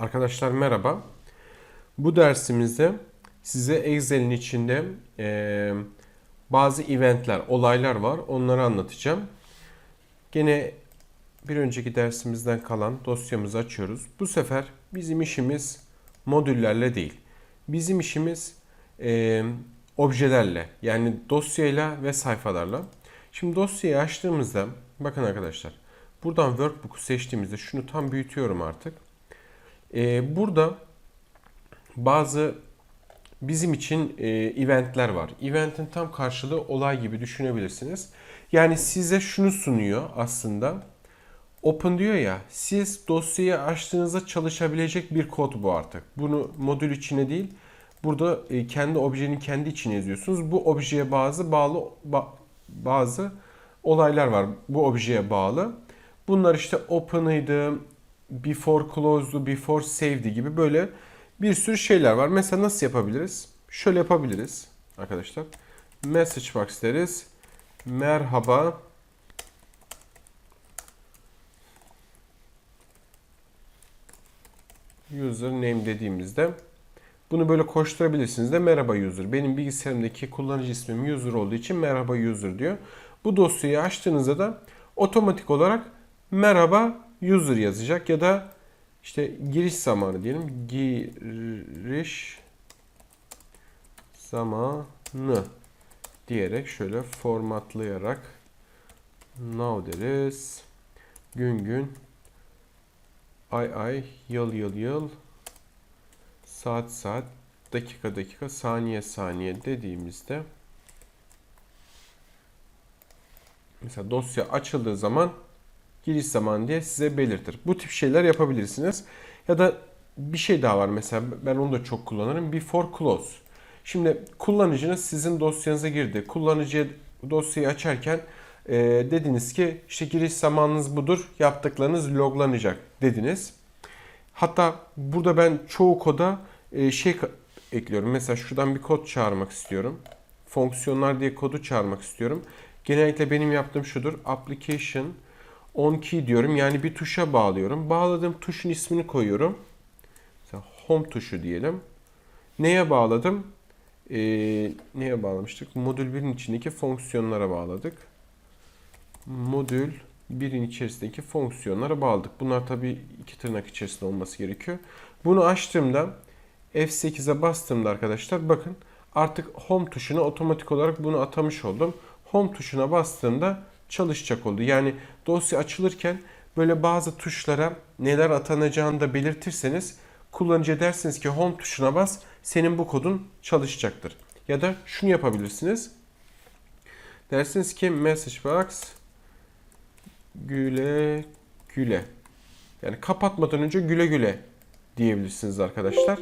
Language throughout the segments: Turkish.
Arkadaşlar merhaba. Bu dersimizde size Excel'in içinde eee, bazı eventler, olaylar var. Onları anlatacağım. Gene bir önceki dersimizden kalan dosyamızı açıyoruz. Bu sefer bizim işimiz modüllerle değil. Bizim işimiz eee, objelerle yani dosyayla ve sayfalarla. Şimdi dosyayı açtığımızda bakın arkadaşlar buradan workbook'u seçtiğimizde şunu tam büyütüyorum artık. Ee, burada bazı bizim için e, eventler var. Eventin tam karşılığı olay gibi düşünebilirsiniz. Yani size şunu sunuyor aslında. Open diyor ya, siz dosyayı açtığınızda çalışabilecek bir kod bu artık. Bunu modül içine değil, burada e, kendi objenin kendi içine yazıyorsunuz. Bu objeye bazı bağlı ba- bazı olaylar var bu objeye bağlı. Bunlar işte open'ıydı, before closed'u, before save'di gibi böyle bir sürü şeyler var. Mesela nasıl yapabiliriz? Şöyle yapabiliriz arkadaşlar. Message box deriz. Merhaba. Username dediğimizde bunu böyle koşturabilirsiniz de merhaba user. Benim bilgisayarımdaki kullanıcı ismim user olduğu için merhaba user diyor. Bu dosyayı açtığınızda da otomatik olarak merhaba user yazacak ya da işte giriş zamanı diyelim. Giriş zamanı diyerek şöyle formatlayarak now deriz. Gün gün ay ay yıl yıl yıl saat saat dakika dakika saniye saniye dediğimizde mesela dosya açıldığı zaman giriş zamanı diye size belirtir. Bu tip şeyler yapabilirsiniz. Ya da bir şey daha var mesela ben onu da çok kullanırım. Before close. Şimdi kullanıcınız sizin dosyanıza girdi. Kullanıcıya dosyayı açarken e, dediniz ki işte giriş zamanınız budur. Yaptıklarınız loglanacak dediniz. Hatta burada ben çoğu koda e, şey ekliyorum. Mesela şuradan bir kod çağırmak istiyorum. Fonksiyonlar diye kodu çağırmak istiyorum. Genellikle benim yaptığım şudur. Application on key diyorum. Yani bir tuşa bağlıyorum. Bağladığım tuşun ismini koyuyorum. Mesela home tuşu diyelim. Neye bağladım? Ee, neye bağlamıştık? Modül 1'in içindeki fonksiyonlara bağladık. Modül 1'in içerisindeki fonksiyonlara bağladık. Bunlar tabii iki tırnak içerisinde olması gerekiyor. Bunu açtığımda F8'e bastığımda arkadaşlar bakın artık home tuşuna otomatik olarak bunu atamış oldum. Home tuşuna bastığımda çalışacak oldu. Yani dosya açılırken böyle bazı tuşlara neler atanacağını da belirtirseniz kullanıcıya dersiniz ki home tuşuna bas senin bu kodun çalışacaktır. Ya da şunu yapabilirsiniz. Dersiniz ki message box güle güle. Yani kapatmadan önce güle güle diyebilirsiniz arkadaşlar.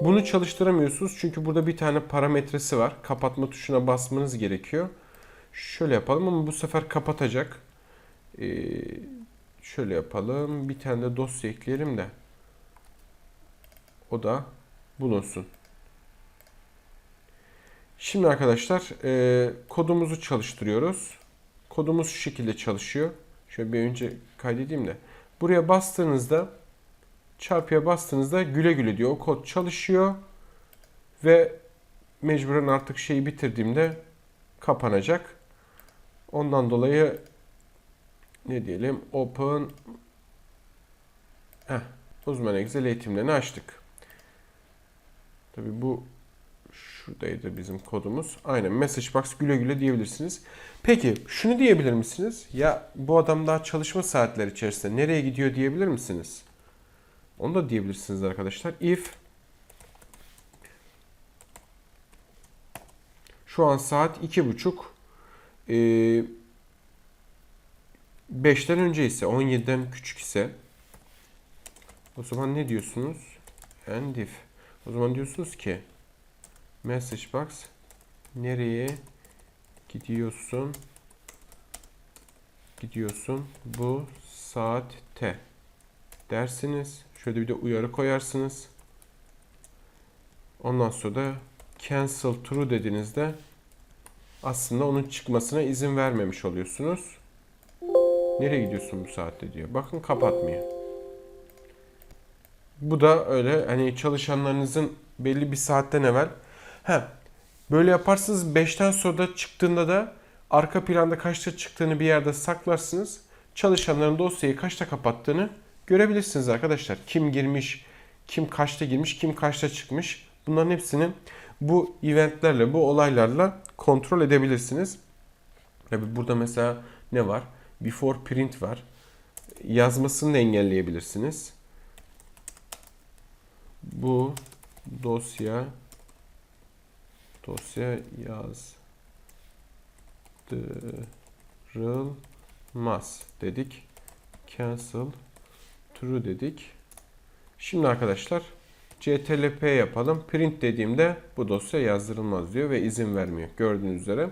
Bunu çalıştıramıyorsunuz çünkü burada bir tane parametresi var. Kapatma tuşuna basmanız gerekiyor. Şöyle yapalım ama bu sefer kapatacak. Ee, şöyle yapalım. Bir tane de dosya ekleyelim de. O da bulunsun. Şimdi arkadaşlar e, kodumuzu çalıştırıyoruz. Kodumuz şu şekilde çalışıyor. Şöyle bir önce kaydedeyim de. Buraya bastığınızda çarpıya bastığınızda güle güle diyor. O kod çalışıyor ve mecburen artık şeyi bitirdiğimde kapanacak. Ondan dolayı ne diyelim open Heh, uzman Excel eğitimlerini açtık. Tabi bu şuradaydı bizim kodumuz. Aynen message box güle güle diyebilirsiniz. Peki şunu diyebilir misiniz? Ya bu adam daha çalışma saatleri içerisinde nereye gidiyor diyebilir misiniz? Onu da diyebilirsiniz arkadaşlar. If şu an saat iki buçuk e, 5'ten önce ise 17'den küçük ise o zaman ne diyorsunuz? And if. O zaman diyorsunuz ki message box nereye gidiyorsun? Gidiyorsun bu saatte dersiniz. Şöyle bir de uyarı koyarsınız. Ondan sonra da cancel true dediğinizde aslında onun çıkmasına izin vermemiş oluyorsunuz. Nereye gidiyorsun bu saatte diyor. Bakın kapatmıyor. Bu da öyle hani çalışanlarınızın belli bir saatten evvel. Ha, böyle yaparsınız 5'ten sonra da çıktığında da arka planda kaçta çıktığını bir yerde saklarsınız. Çalışanların dosyayı kaçta kapattığını görebilirsiniz arkadaşlar. Kim girmiş, kim kaçta girmiş, kim kaçta çıkmış. Bunların hepsini bu eventlerle, bu olaylarla kontrol edebilirsiniz. Tabi burada mesela ne var? Before print var. Yazmasını engelleyebilirsiniz. Bu dosya dosya yazdırılmaz dedik. Cancel true dedik. Şimdi arkadaşlar CTRL-P yapalım. Print dediğimde bu dosya yazdırılmaz diyor ve izin vermiyor. Gördüğünüz üzere.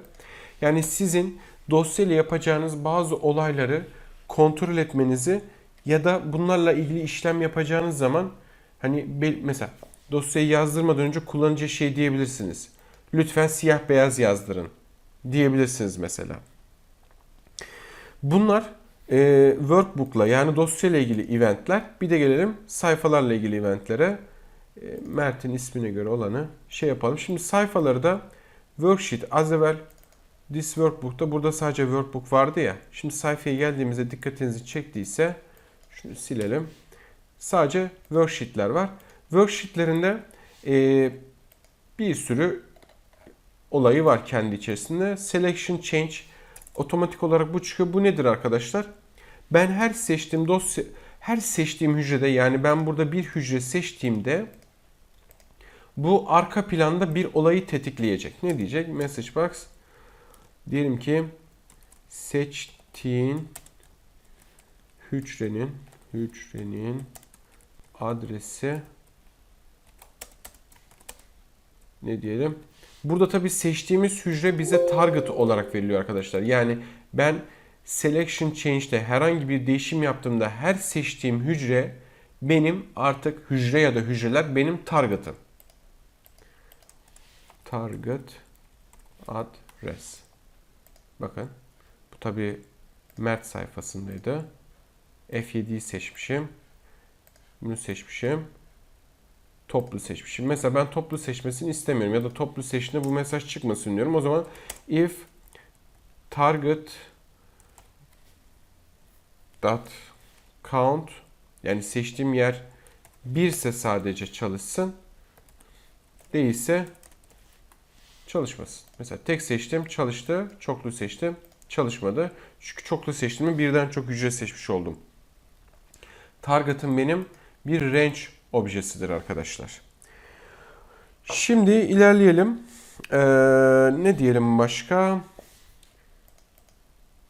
Yani sizin dosyayla yapacağınız bazı olayları kontrol etmenizi ya da bunlarla ilgili işlem yapacağınız zaman hani mesela dosyayı yazdırmadan önce kullanıcı şey diyebilirsiniz. Lütfen siyah beyaz yazdırın diyebilirsiniz mesela. Bunlar e, workbook'la yani dosyayla ilgili eventler. Bir de gelelim sayfalarla ilgili eventlere. E, Mert'in ismine göre olanı şey yapalım. Şimdi sayfaları da worksheet az evvel this workbook'ta burada sadece workbook vardı ya. Şimdi sayfaya geldiğimizde dikkatinizi çektiyse şunu silelim. Sadece worksheet'ler var. Worksheet'lerinde e, bir sürü olayı var kendi içerisinde. Selection change otomatik olarak bu çıkıyor. Bu nedir arkadaşlar? Ben her seçtiğim dosya her seçtiğim hücrede yani ben burada bir hücre seçtiğimde bu arka planda bir olayı tetikleyecek. Ne diyecek? Message box diyelim ki seçtiğin hücrenin hücrenin adresi ne diyelim? Burada tabii seçtiğimiz hücre bize target olarak veriliyor arkadaşlar. Yani ben selection change'de herhangi bir değişim yaptığımda her seçtiğim hücre benim artık hücre ya da hücreler benim target'ım. Target address. Bakın bu tabi Mert sayfasındaydı. F7'yi seçmişim. Bunu seçmişim. Toplu seçmişim. Mesela ben toplu seçmesini istemiyorum ya da toplu seçtiğinde bu mesaj çıkmasın diyorum. O zaman if target dot count yani seçtiğim yer birse sadece çalışsın. Değilse çalışmasın. Mesela tek seçtim çalıştı. Çoklu seçtim çalışmadı. Çünkü çoklu seçtiğimi birden çok hücre seçmiş oldum. Target'ım benim bir range objesidir arkadaşlar. Şimdi ilerleyelim. Ee, ne diyelim başka?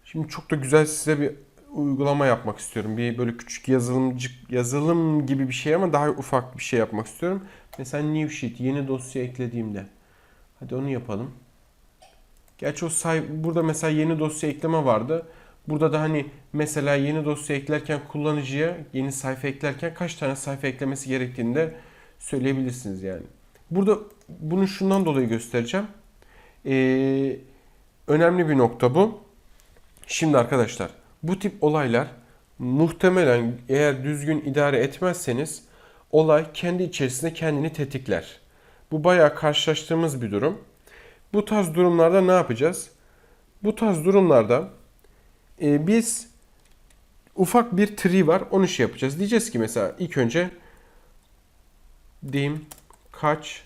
Şimdi çok da güzel size bir uygulama yapmak istiyorum. Bir böyle küçük yazılımcık yazılım gibi bir şey ama daha ufak bir şey yapmak istiyorum. Mesela new sheet yeni dosya eklediğimde. Hadi onu yapalım. Gerçi o say burada mesela yeni dosya ekleme vardı. Burada da hani mesela yeni dosya eklerken kullanıcıya yeni sayfa eklerken kaç tane sayfa eklemesi gerektiğini de söyleyebilirsiniz yani. Burada bunu şundan dolayı göstereceğim. Ee, önemli bir nokta bu. Şimdi arkadaşlar bu tip olaylar muhtemelen eğer düzgün idare etmezseniz olay kendi içerisinde kendini tetikler. Bu bayağı karşılaştığımız bir durum. Bu tarz durumlarda ne yapacağız? Bu tarz durumlarda e, biz ufak bir tree var. Onu şey yapacağız. Diyeceğiz ki mesela ilk önce dim kaç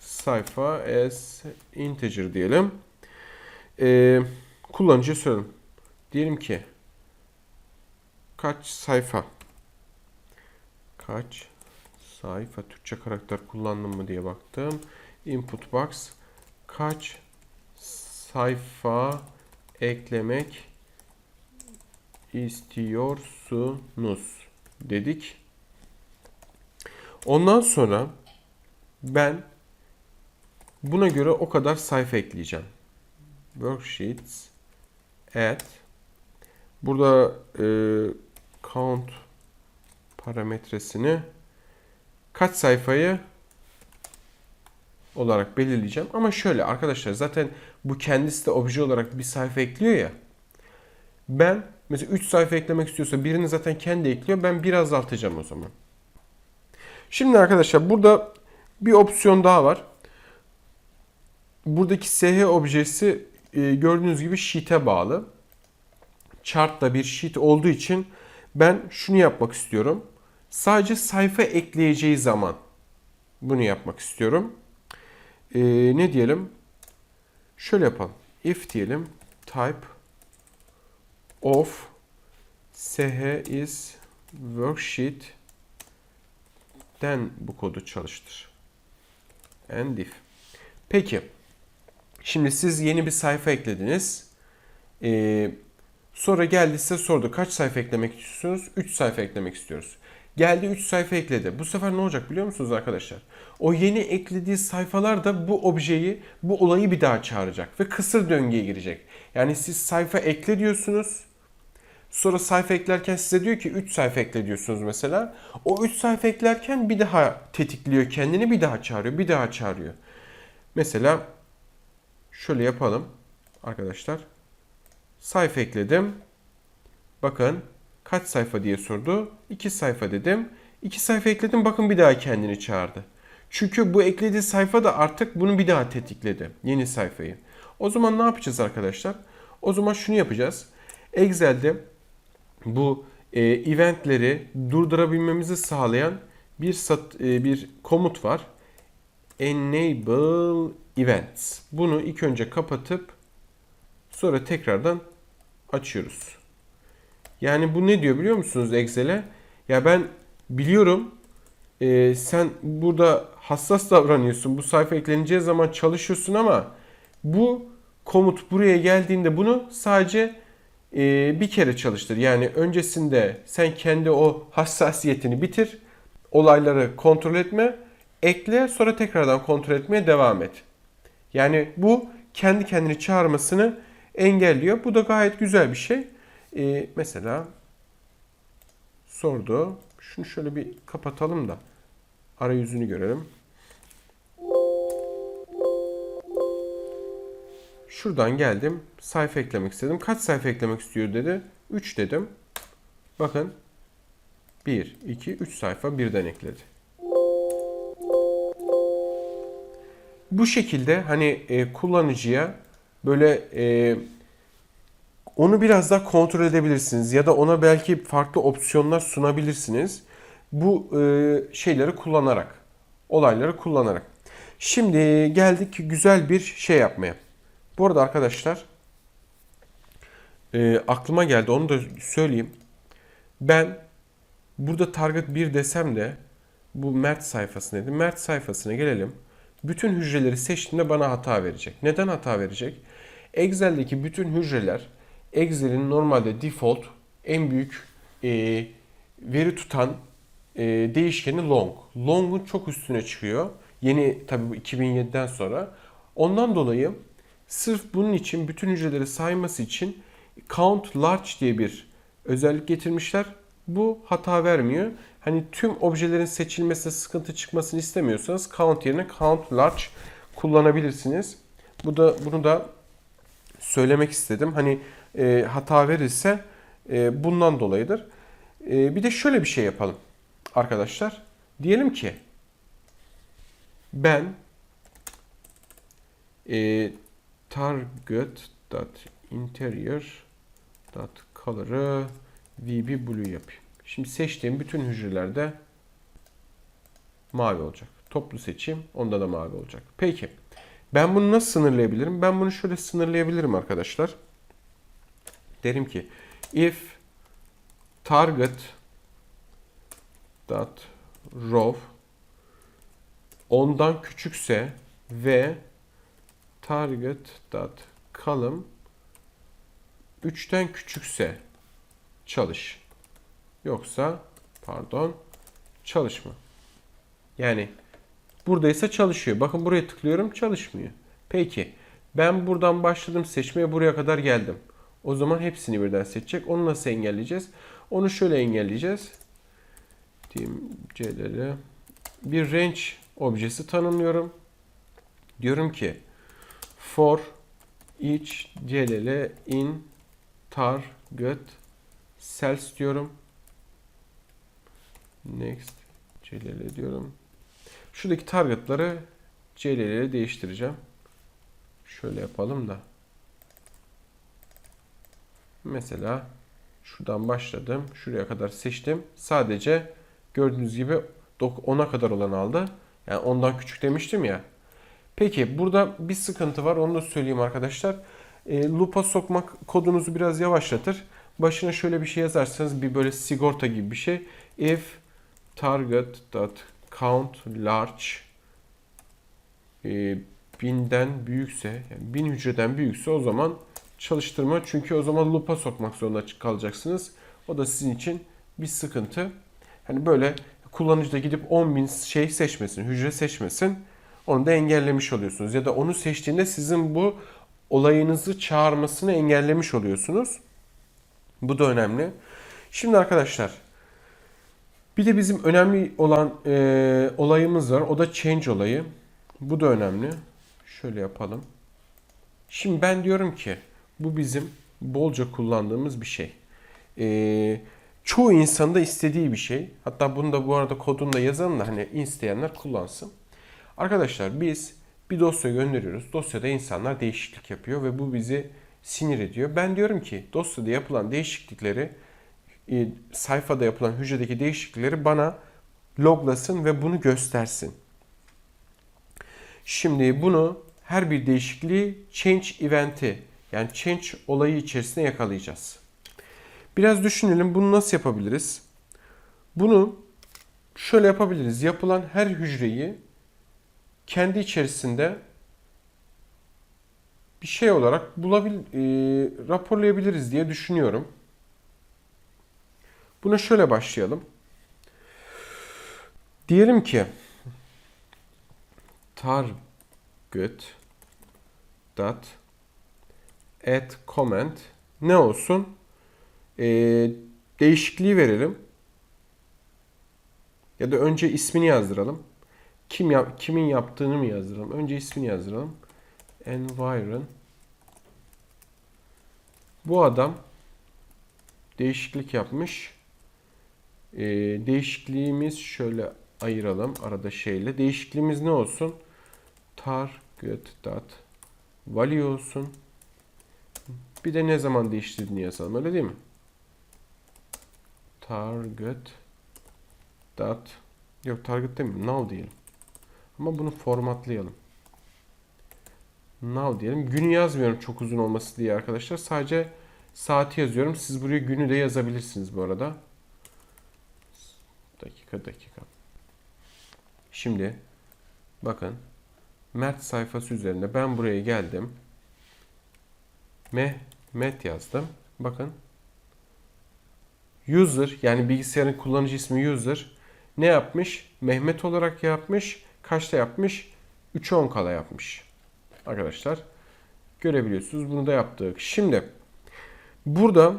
sayfa as integer diyelim. E, kullanıcıya soralım. Diyelim ki kaç sayfa kaç sayfa Türkçe karakter kullandım mı diye baktım. Input box kaç sayfa eklemek istiyorsunuz dedik. Ondan sonra ben buna göre o kadar sayfa ekleyeceğim. Worksheets add burada e, count parametresini kaç sayfayı olarak belirleyeceğim. Ama şöyle arkadaşlar zaten bu kendisi de obje olarak bir sayfa ekliyor ya. Ben mesela 3 sayfa eklemek istiyorsa birini zaten kendi ekliyor. Ben biraz azaltacağım o zaman. Şimdi arkadaşlar burada bir opsiyon daha var. Buradaki SH objesi e, gördüğünüz gibi sheet'e bağlı. Chart da bir sheet olduğu için ben şunu yapmak istiyorum. Sadece sayfa ekleyeceği zaman bunu yapmak istiyorum. E, ne diyelim? Şöyle yapalım. If diyelim type of sh is worksheet den bu kodu çalıştır. And if. Peki. Şimdi siz yeni bir sayfa eklediniz. Ee, sonra geldi size sordu kaç sayfa eklemek istiyorsunuz? 3 sayfa eklemek istiyoruz. Geldi 3 sayfa ekledi. Bu sefer ne olacak biliyor musunuz arkadaşlar? O yeni eklediği sayfalar da bu objeyi, bu olayı bir daha çağıracak ve kısır döngüye girecek. Yani siz sayfa ekle diyorsunuz. Sonra sayfa eklerken size diyor ki 3 sayfa ekle diyorsunuz mesela. O 3 sayfa eklerken bir daha tetikliyor kendini, bir daha çağırıyor, bir daha çağırıyor. Mesela şöyle yapalım arkadaşlar. Sayfa ekledim. Bakın kaç sayfa diye sordu. 2 sayfa dedim. 2 sayfa ekledim bakın bir daha kendini çağırdı. Çünkü bu eklediği sayfa da artık bunu bir daha tetikledi. Yeni sayfayı. O zaman ne yapacağız arkadaşlar? O zaman şunu yapacağız. Excel'de bu e, eventleri durdurabilmemizi sağlayan bir sat, e, bir komut var. Enable events. Bunu ilk önce kapatıp sonra tekrardan açıyoruz. Yani bu ne diyor biliyor musunuz Excel'e? Ya ben biliyorum e, sen burada hassas davranıyorsun. Bu sayfa ekleneceği zaman çalışıyorsun ama bu komut buraya geldiğinde bunu sadece e, bir kere çalıştır. Yani öncesinde sen kendi o hassasiyetini bitir. Olayları kontrol etme. Ekle sonra tekrardan kontrol etmeye devam et. Yani bu kendi kendini çağırmasını engelliyor. Bu da gayet güzel bir şey. E, mesela sordu. Şunu şöyle bir kapatalım da arayüzünü görelim. Şuradan geldim. Sayfa eklemek istedim. Kaç sayfa eklemek istiyor dedi. 3 dedim. Bakın. 1, 2, 3 sayfa birden ekledi. Bu şekilde hani e, kullanıcıya böyle e, onu biraz daha kontrol edebilirsiniz ya da ona belki farklı opsiyonlar sunabilirsiniz. Bu e, şeyleri kullanarak, olayları kullanarak. Şimdi geldik güzel bir şey yapmaya. Bu arada arkadaşlar e, aklıma geldi onu da söyleyeyim. Ben burada target 1 desem de bu Mert sayfasındaydı. Mert sayfasına gelelim. Bütün hücreleri seçtiğimde bana hata verecek. Neden hata verecek? Excel'deki bütün hücreler Excel'in normalde default en büyük e, veri tutan e, değişkeni long. Long'un çok üstüne çıkıyor. Yeni tabii bu 2007'den sonra. Ondan dolayı Sırf bunun için bütün hücreleri sayması için count large diye bir özellik getirmişler. Bu hata vermiyor. Hani tüm objelerin seçilmesine sıkıntı çıkmasını istemiyorsanız count yerine count large kullanabilirsiniz. Bu da bunu da söylemek istedim. Hani e, hata verirse e, bundan dolayıdır. E, bir de şöyle bir şey yapalım arkadaşlar. Diyelim ki ben e, target.interior.color'ı VB blue yapayım. Şimdi seçtiğim bütün hücrelerde mavi olacak. Toplu seçim onda da mavi olacak. Peki ben bunu nasıl sınırlayabilirim? Ben bunu şöyle sınırlayabilirim arkadaşlar. Derim ki if target dot row ondan küçükse ve target.column 3'ten küçükse çalış. Yoksa pardon çalışma. Yani buradaysa çalışıyor. Bakın buraya tıklıyorum çalışmıyor. Peki ben buradan başladım seçmeye buraya kadar geldim. O zaman hepsini birden seçecek. Onu nasıl engelleyeceğiz? Onu şöyle engelleyeceğiz. Diyeyim CLL. Bir range objesi tanımlıyorum. Diyorum ki for each CLL in target cells diyorum. Next CLL diyorum. Şuradaki targetları CLL ile değiştireceğim. Şöyle yapalım da. Mesela şuradan başladım. Şuraya kadar seçtim. Sadece gördüğünüz gibi 10'a kadar olan aldı. Yani ondan küçük demiştim ya. Peki burada bir sıkıntı var. Onu da söyleyeyim arkadaşlar. E, loop'a sokmak kodunuzu biraz yavaşlatır. Başına şöyle bir şey yazarsanız bir böyle sigorta gibi bir şey. If target.count large e, binden büyükse yani bin hücreden büyükse o zaman çalıştırma. Çünkü o zaman loop'a sokmak zorunda kalacaksınız. O da sizin için bir sıkıntı. Hani böyle kullanıcı da gidip 10.000 şey seçmesin, hücre seçmesin. Onu da engellemiş oluyorsunuz. Ya da onu seçtiğinde sizin bu olayınızı çağırmasını engellemiş oluyorsunuz. Bu da önemli. Şimdi arkadaşlar bir de bizim önemli olan e, olayımız var. O da change olayı. Bu da önemli. Şöyle yapalım. Şimdi ben diyorum ki bu bizim bolca kullandığımız bir şey. E, çoğu insanda istediği bir şey. Hatta bunu da bu arada kodunu da yazalım da hani isteyenler kullansın. Arkadaşlar biz bir dosya gönderiyoruz. Dosyada insanlar değişiklik yapıyor ve bu bizi sinir ediyor. Ben diyorum ki dosyada yapılan değişiklikleri e, sayfada yapılan hücredeki değişiklikleri bana loglasın ve bunu göstersin. Şimdi bunu her bir değişikliği change eventi yani change olayı içerisinde yakalayacağız. Biraz düşünelim bunu nasıl yapabiliriz? Bunu şöyle yapabiliriz. Yapılan her hücreyi kendi içerisinde bir şey olarak bulabil, e, raporlayabiliriz diye düşünüyorum. Buna şöyle başlayalım. Diyelim ki target dot add comment ne olsun? E, değişikliği verelim. Ya da önce ismini yazdıralım. Kim yap, kimin yaptığını mı yazdıralım? Önce ismini yazdıralım. Environ. Bu adam değişiklik yapmış. Ee, değişikliğimiz şöyle ayıralım arada şeyle. Değişikliğimiz ne olsun? Target dot value olsun. Bir de ne zaman değiştirdiğini yazalım. Öyle değil mi? Target dot yok target demeyeyim. Null diyelim. Ama bunu formatlayalım. Now diyelim. Günü yazmıyorum çok uzun olması diye arkadaşlar. Sadece saati yazıyorum. Siz buraya günü de yazabilirsiniz bu arada. Dakika dakika. Şimdi bakın Mert sayfası üzerinde ben buraya geldim. Mehmet yazdım. Bakın user yani bilgisayarın kullanıcı ismi user ne yapmış? Mehmet olarak yapmış. Kaçta yapmış? 3'e 10 kala yapmış. Arkadaşlar görebiliyorsunuz. Bunu da yaptık. Şimdi burada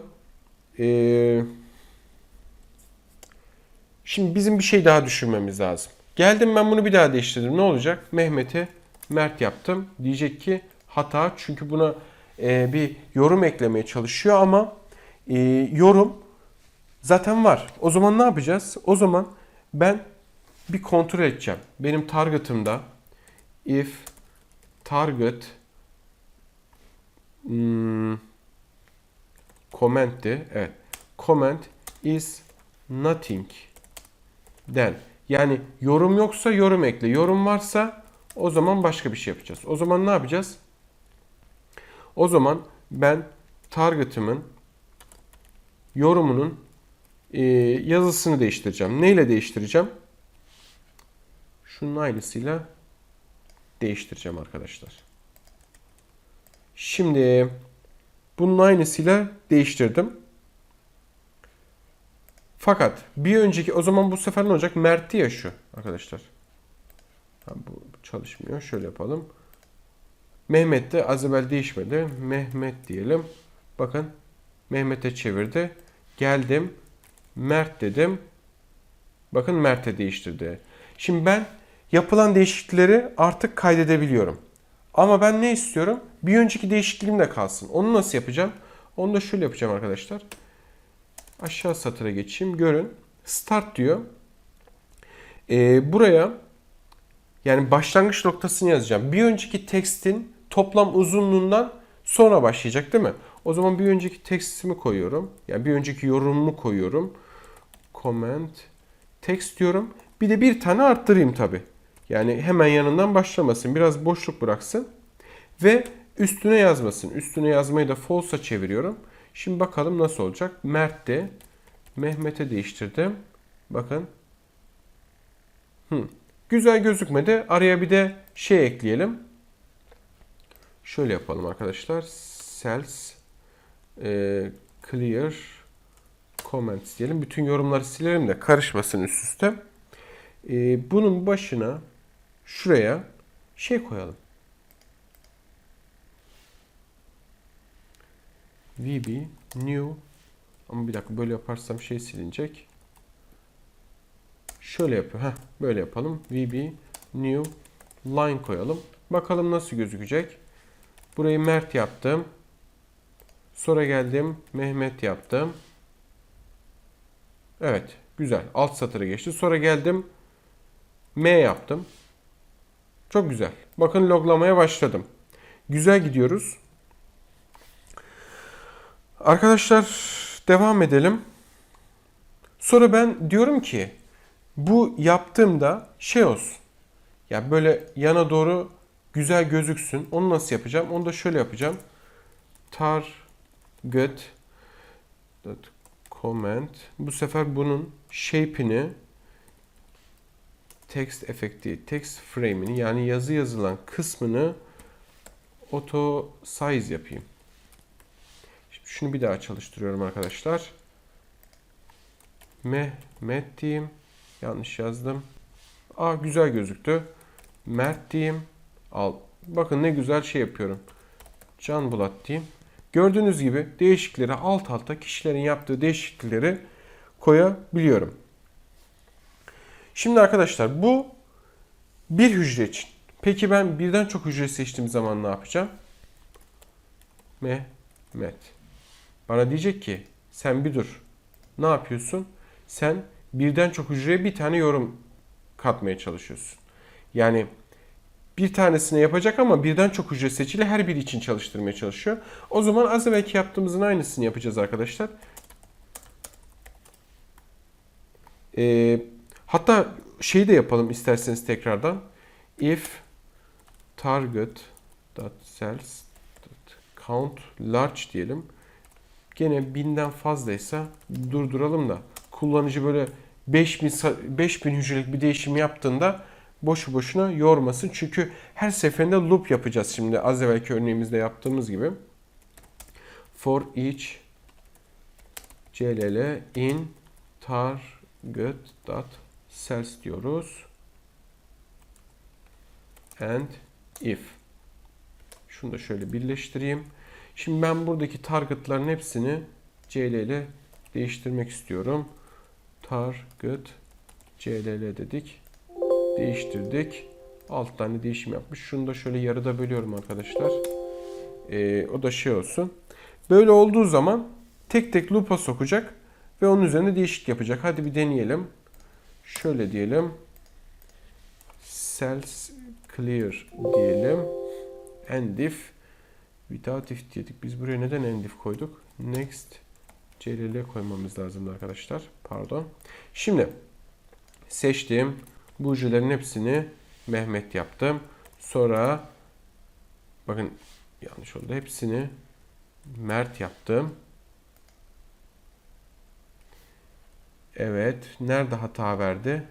ee, şimdi bizim bir şey daha düşünmemiz lazım. Geldim ben bunu bir daha değiştirdim. Ne olacak? Mehmet'i Mert yaptım. Diyecek ki hata çünkü buna e, bir yorum eklemeye çalışıyor ama e, yorum zaten var. O zaman ne yapacağız? O zaman ben bir kontrol edeceğim. Benim target'ımda if target hmm, comment'ti. Evet. Comment is nothing den. Yani yorum yoksa yorum ekle. Yorum varsa o zaman başka bir şey yapacağız. O zaman ne yapacağız? O zaman ben target'ımın yorumunun e, yazısını değiştireceğim. Neyle değiştireceğim? Şunun aynısıyla değiştireceğim arkadaşlar. Şimdi bunun aynısıyla değiştirdim. Fakat bir önceki o zaman bu sefer ne olacak? Mert'ti ya şu arkadaşlar. Ha, bu çalışmıyor. Şöyle yapalım. Mehmet de az evvel değişmedi. Mehmet diyelim. Bakın Mehmet'e çevirdi. Geldim. Mert dedim. Bakın Mert'e değiştirdi. Şimdi ben yapılan değişiklikleri artık kaydedebiliyorum. Ama ben ne istiyorum? Bir önceki değişikliğim de kalsın. Onu nasıl yapacağım? Onu da şöyle yapacağım arkadaşlar. Aşağı satıra geçeyim. Görün. Start diyor. Ee, buraya yani başlangıç noktasını yazacağım. Bir önceki tekstin toplam uzunluğundan sonra başlayacak değil mi? O zaman bir önceki tekstimi koyuyorum. Yani bir önceki yorumumu koyuyorum. Comment text diyorum. Bir de bir tane arttırayım tabi. Yani hemen yanından başlamasın. Biraz boşluk bıraksın. Ve üstüne yazmasın. Üstüne yazmayı da false'a çeviriyorum. Şimdi bakalım nasıl olacak. Mert de Mehmet'e değiştirdim. Bakın. Hı. Güzel gözükmedi. Araya bir de şey ekleyelim. Şöyle yapalım arkadaşlar. Cells e, clear comments diyelim. Bütün yorumları silelim de karışmasın üst üste. E, bunun başına şuraya şey koyalım. VB new ama bir dakika böyle yaparsam şey silinecek. Şöyle yapıyor. Heh, böyle yapalım. VB new line koyalım. Bakalım nasıl gözükecek. Burayı Mert yaptım. Sonra geldim Mehmet yaptım. Evet, güzel. Alt satırı geçti. Sonra geldim M yaptım. Çok güzel. Bakın loglamaya başladım. Güzel gidiyoruz. Arkadaşlar devam edelim. Sonra ben diyorum ki bu yaptığımda şey olsun. Ya böyle yana doğru güzel gözüksün. Onu nasıl yapacağım? Onu da şöyle yapacağım. Target comment. Bu sefer bunun shape'ini text efekti, text frame'ini yani yazı yazılan kısmını auto size yapayım. Şimdi şunu bir daha çalıştırıyorum arkadaşlar. Mehmet diyeyim. Yanlış yazdım. Aa güzel gözüktü. Mert diyeyim. Al. Bakın ne güzel şey yapıyorum. Can Bulat diyeyim. Gördüğünüz gibi değişikleri alt alta kişilerin yaptığı değişiklikleri koyabiliyorum. Şimdi arkadaşlar bu bir hücre için. Peki ben birden çok hücre seçtiğim zaman ne yapacağım? Mehmet. Bana diyecek ki sen bir dur. Ne yapıyorsun? Sen birden çok hücreye bir tane yorum katmaya çalışıyorsun. Yani bir tanesini yapacak ama birden çok hücre seçili her biri için çalıştırmaya çalışıyor. O zaman az evvelki yaptığımızın aynısını yapacağız arkadaşlar. Ee, hatta şeyi de yapalım isterseniz tekrardan. If target cells count large diyelim. Gene binden fazlaysa durduralım da kullanıcı böyle 5000 5000 hücrelik bir değişim yaptığında boşu boşuna yormasın. Çünkü her seferinde loop yapacağız şimdi az evvelki örneğimizde yaptığımız gibi. For each cll in target dot cells diyoruz. And if şunu da şöyle birleştireyim. Şimdi ben buradaki targetların hepsini cll ile değiştirmek istiyorum. Target cll dedik değiştirdik. 6 tane değişim yapmış. Şunu da şöyle yarıda bölüyorum arkadaşlar. Ee, o da şey olsun. Böyle olduğu zaman tek tek loop'a sokacak ve onun üzerine değişik yapacak. Hadi bir deneyelim. Şöyle diyelim. Cells clear diyelim. End if without if dedik. Biz buraya neden end if koyduk? Next CLL koymamız lazımdı arkadaşlar. Pardon. Şimdi seçtim. Bu hücrelerin hepsini Mehmet yaptım. Sonra bakın yanlış oldu. Hepsini Mert yaptım. Evet. Nerede hata verdi?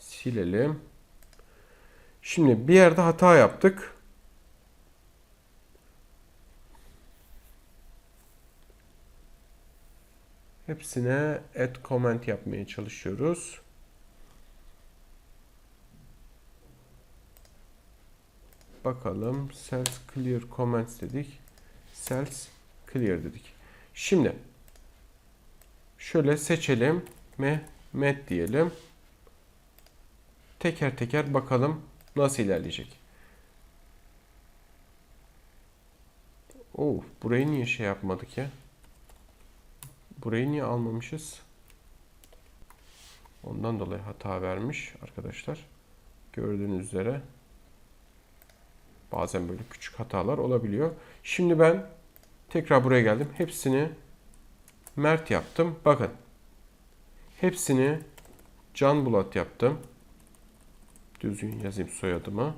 Silelim. Şimdi bir yerde hata yaptık. Hepsine add comment yapmaya çalışıyoruz. Bakalım. Cells clear comments dedik. Cells clear dedik. Şimdi şöyle seçelim. Mehmet diyelim. Teker teker bakalım nasıl ilerleyecek. Oh, burayı niye şey yapmadık ya? Burayı niye almamışız? Ondan dolayı hata vermiş arkadaşlar. Gördüğünüz üzere bazen böyle küçük hatalar olabiliyor. Şimdi ben tekrar buraya geldim. Hepsini Mert yaptım. Bakın. Hepsini Can Bulat yaptım. Düzgün yazayım soyadımı.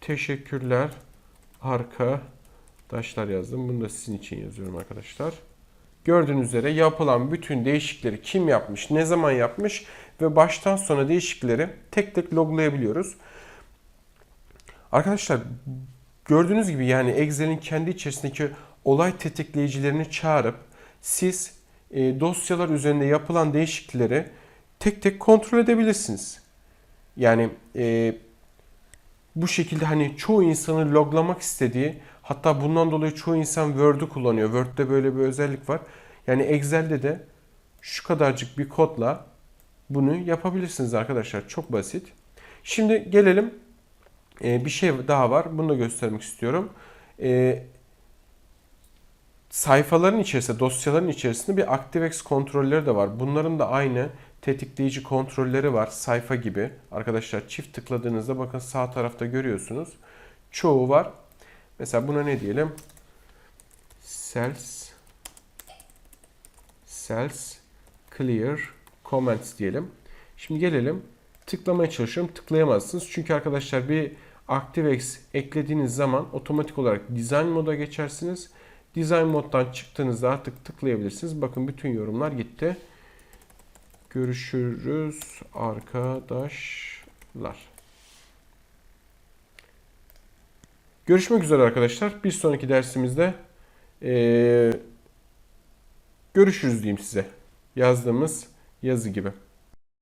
Teşekkürler. Arkadaşlar yazdım. Bunu da sizin için yazıyorum arkadaşlar. Gördüğünüz üzere yapılan bütün değişikleri kim yapmış, ne zaman yapmış ve baştan sona değişikleri tek tek loglayabiliyoruz. Arkadaşlar gördüğünüz gibi yani Excel'in kendi içerisindeki olay tetikleyicilerini çağırıp siz e, dosyalar üzerinde yapılan değişiklikleri tek tek kontrol edebilirsiniz. Yani e, bu şekilde hani çoğu insanın loglamak istediği hatta bundan dolayı çoğu insan Word'u kullanıyor. Word'de böyle bir özellik var. Yani Excel'de de şu kadarcık bir kodla bunu yapabilirsiniz arkadaşlar. Çok basit. Şimdi gelelim e, bir şey daha var. Bunu da göstermek istiyorum. E, sayfaların içerisinde, dosyaların içerisinde bir ActiveX kontrolleri de var. Bunların da aynı tetikleyici kontrolleri var. Sayfa gibi. Arkadaşlar çift tıkladığınızda bakın sağ tarafta görüyorsunuz. Çoğu var. Mesela buna ne diyelim? Cells Cells Clear Comments diyelim. Şimdi gelelim. Tıklamaya çalışıyorum. Tıklayamazsınız. Çünkü arkadaşlar bir ActiveX eklediğiniz zaman otomatik olarak Design moda geçersiniz. Design moddan çıktığınızda artık tıklayabilirsiniz. Bakın bütün yorumlar gitti. Görüşürüz arkadaşlar. Görüşmek üzere arkadaşlar. Bir sonraki dersimizde ee, görüşürüz diyeyim size. Yazdığımız yazı gibi.